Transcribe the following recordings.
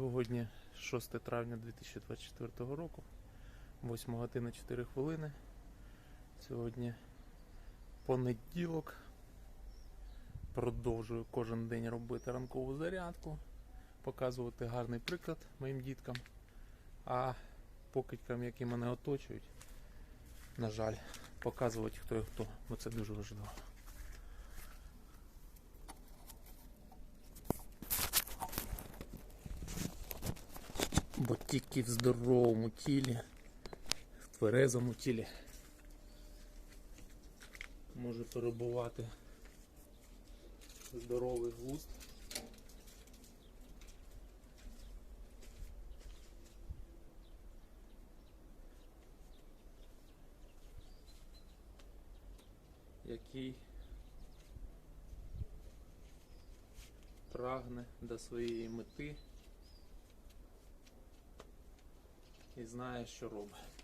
Сьогодні 6 травня 2024 року, 8 година 4 хвилини. Сьогодні понеділок. Продовжую кожен день робити ранкову зарядку, показувати гарний приклад моїм діткам, а покидькам, які мене оточують, на жаль, показувати хто і хто, бо це дуже важливо. Бо тільки в здоровому тілі, в тверезому тілі може перебувати здоровий глузд. Який прагне до своєї мети і знає, що робить.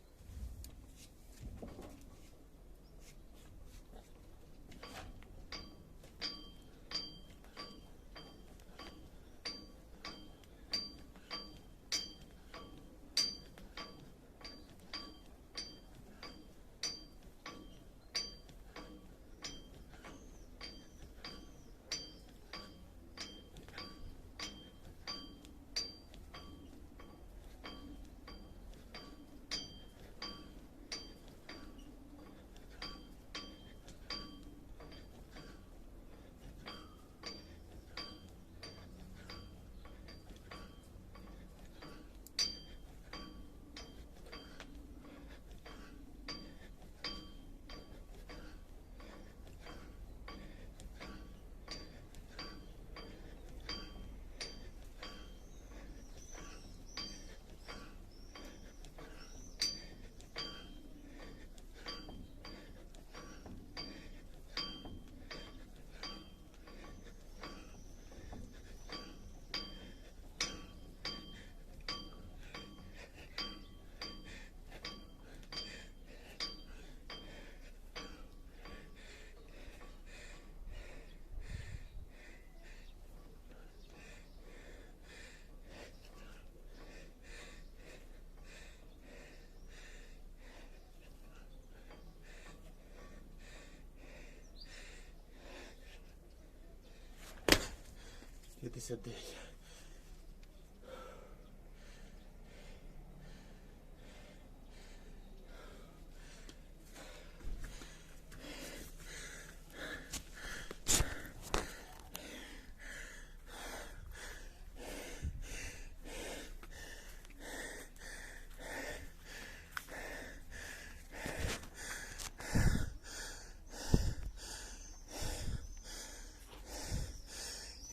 П'ятдесят дев'ять.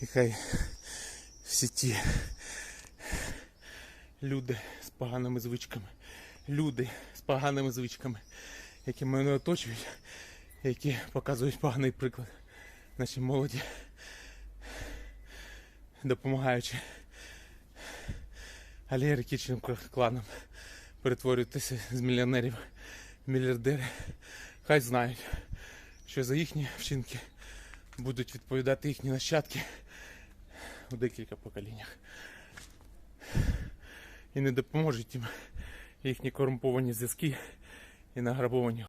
І хай всі ті люди з поганими звичками, люди з поганими звичками, які мене оточують, які показують поганий приклад нашій молоді, допомагаючи олігархічним кланам перетворюватися з мільйонерів мільярдери, хай знають, що за їхні вчинки будуть відповідати їхні нащадки у декілька поколіннях. І не допоможуть їм їхні корумповані зв'язки і награбовані